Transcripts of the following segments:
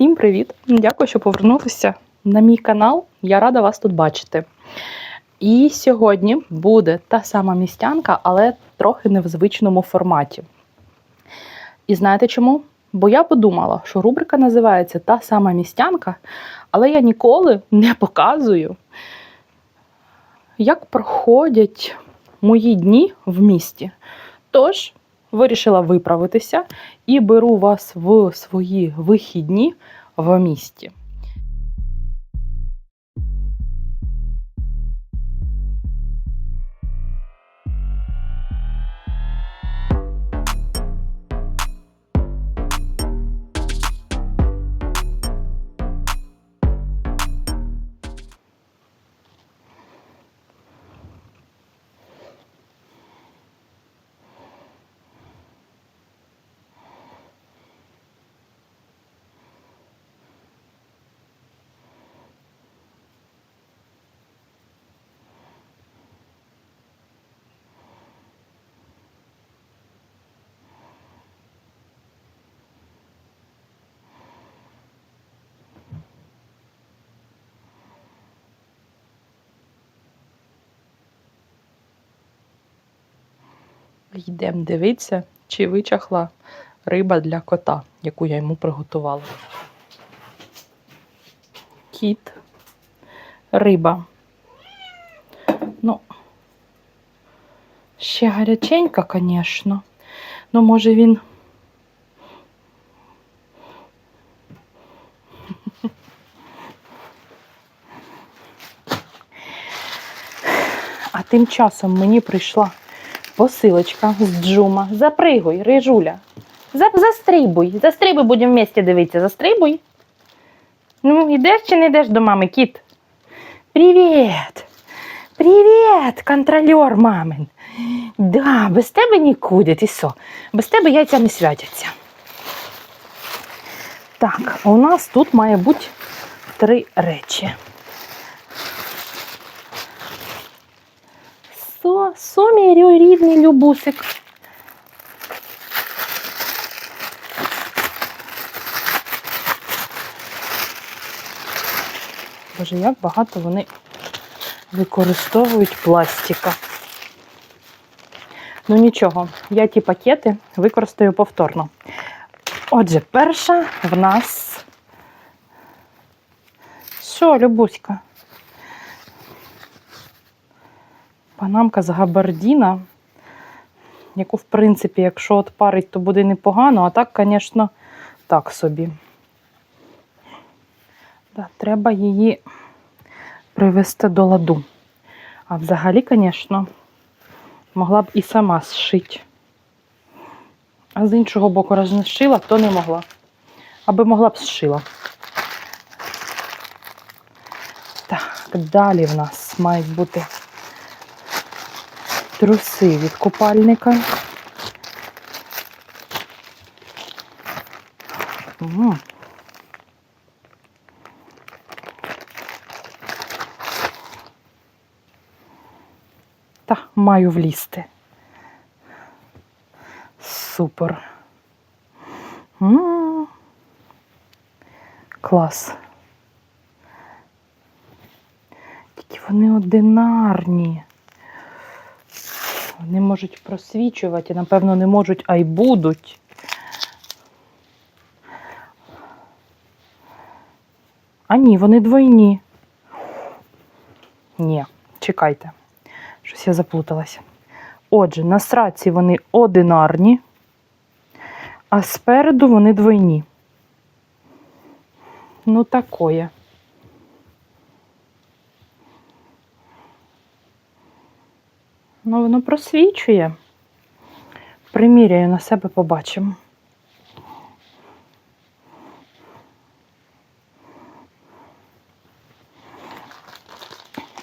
Всім привіт! Дякую, що повернулися на мій канал. Я рада вас тут бачити. І сьогодні буде та сама містянка, але трохи не в звичному форматі. І знаєте чому? Бо я подумала, що рубрика називається Та сама містянка, але я ніколи не показую, як проходять мої дні в місті. Тож вирішила виправитися і беру вас в свої вихідні в місті. Йдемо дивитися, чи вичахла риба для кота, яку я йому приготувала. Кіт, риба. Ну, ще гаряченька, звісно. Ну, може він. А тим часом мені прийшла посилочка з джума. Запригуй, рижуля. За- Застрибуй. Застрибуй, будемо вместе дивитися. Застрибуй. Ну, йдеш чи не йдеш до мами, кіт? Привіт! Привіт, контролер мамин. Да, без тебе нікуди, ти що? Без тебе яйця не святяться. Так, у нас тут має бути три речі. Со, со мій любусик. Боже, як багато вони використовують пластика. Ну нічого, я ті пакети використаю повторно. Отже, перша в нас. Що, Любуська? Панамка з габардіна, яку, в принципі, якщо от парить, то буде непогано, а так, звісно, так собі. Да, треба її привести до ладу. А взагалі, звісно, могла б і сама зшити. А з іншого боку, раз не зшила, то не могла. Аби могла б зшила. Так, далі в нас мають бути труси від купальника. М. Та маю влізти. Супер. М. Клас. Тільки вони одинарні. Вони можуть просвічувати, напевно, не можуть, а й будуть. А ні, вони двойні. Ні, чекайте. Щось я заплуталася. Отже, на сраці вони одинарні, а спереду вони двойні. Ну, такое. Ну, воно просвічує. Приміряю на себе, побачимо.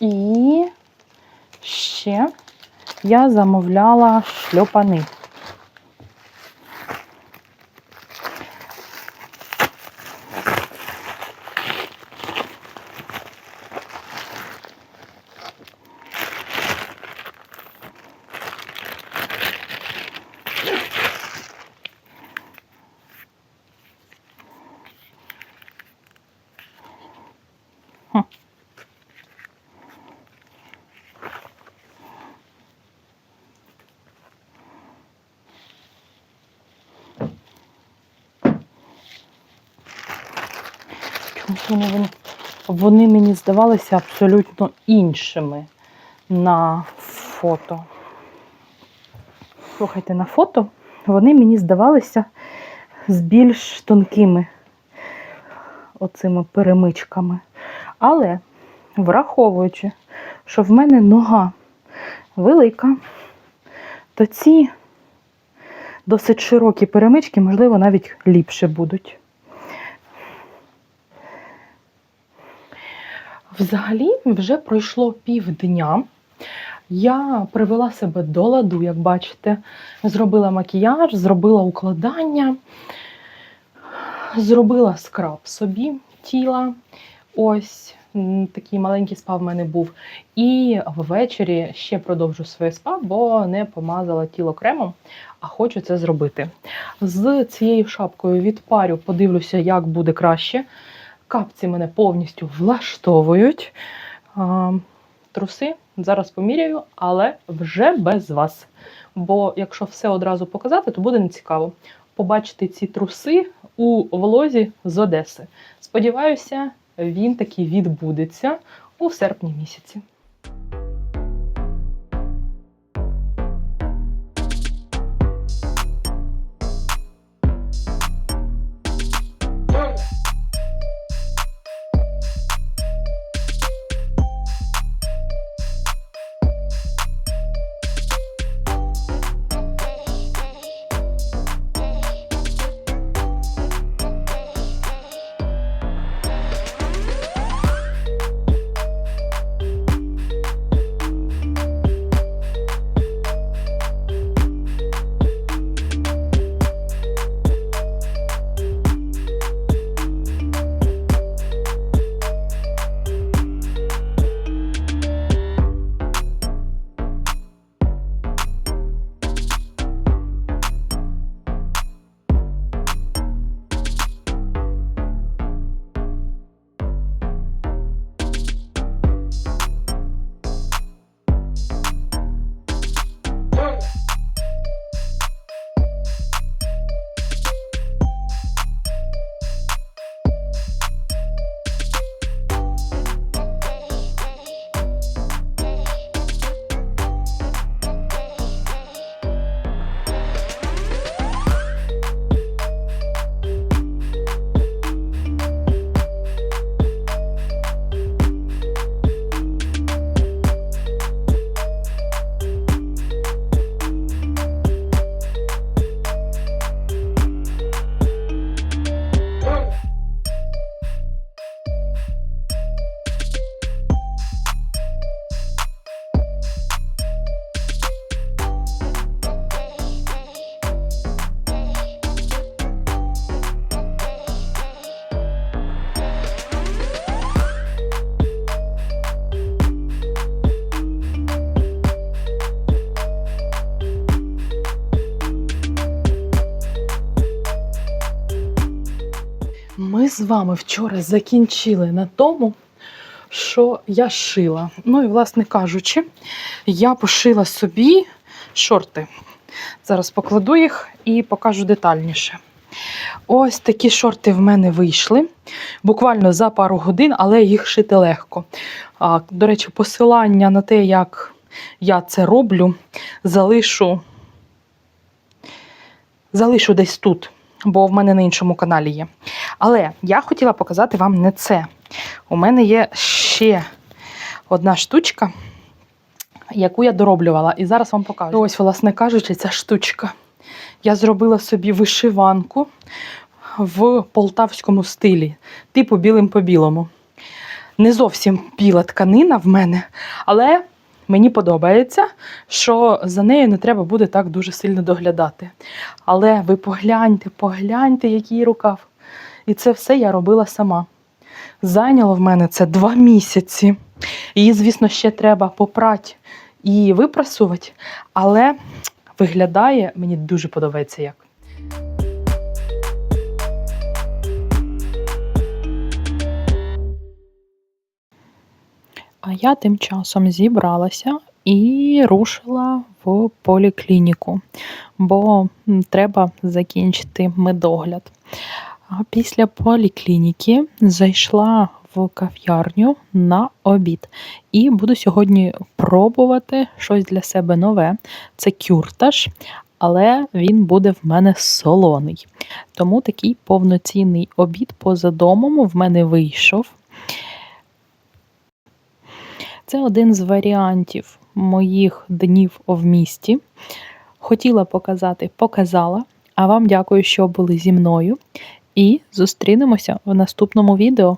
І ще я замовляла шльопани. Ось Вони, вони, вони мені здавалися абсолютно іншими на фото. Слухайте, на фото вони мені здавалися з більш тонкими оцими перемичками. Але враховуючи, що в мене нога велика, то ці досить широкі перемички, можливо, навіть ліпше будуть. Взагалі, вже пройшло півдня. Я привела себе до ладу, як бачите, зробила макіяж, зробила укладання, зробила скраб собі тіла. Ось такий маленький спа в мене був. І ввечері ще продовжу своє спа, бо не помазала тіло кремом, а хочу це зробити. З цією шапкою відпарю, подивлюся, як буде краще. Капці мене повністю влаштовують. Труси зараз поміряю, але вже без вас. Бо якщо все одразу показати, то буде нецікаво. Побачити ці труси у влозі з Одеси. Сподіваюся, він таки відбудеться у серпні місяці. З вами вчора закінчили на тому, що я шила. Ну і, власне кажучи, я пошила собі шорти. Зараз покладу їх і покажу детальніше. Ось такі шорти в мене вийшли. Буквально за пару годин, але їх шити легко. А, До речі, посилання на те, як я це роблю, залишу, залишу десь тут, бо в мене на іншому каналі є. Але я хотіла показати вам не це. У мене є ще одна штучка, яку я дороблювала, і зараз вам покажу. Ось, власне кажучи, ця штучка. Я зробила собі вишиванку в полтавському стилі, типу білим по білому. Не зовсім біла тканина в мене, але мені подобається, що за нею не треба буде так дуже сильно доглядати. Але ви погляньте, погляньте, який рукав. І це все я робила сама. Зайняло в мене це два місяці. Її, звісно, ще треба попрати і випрасувати, але виглядає, мені дуже подобається як. А я тим часом зібралася і рушила в поліклініку, бо треба закінчити медогляд. А після поліклініки зайшла в кав'ярню на обід. І буду сьогодні пробувати щось для себе нове. Це кюрташ, але він буде в мене солоний. Тому такий повноцінний обід поза домом в мене вийшов. Це один з варіантів моїх днів в місті. Хотіла показати, показала. А вам дякую, що були зі мною. І зустрінемося в наступному відео.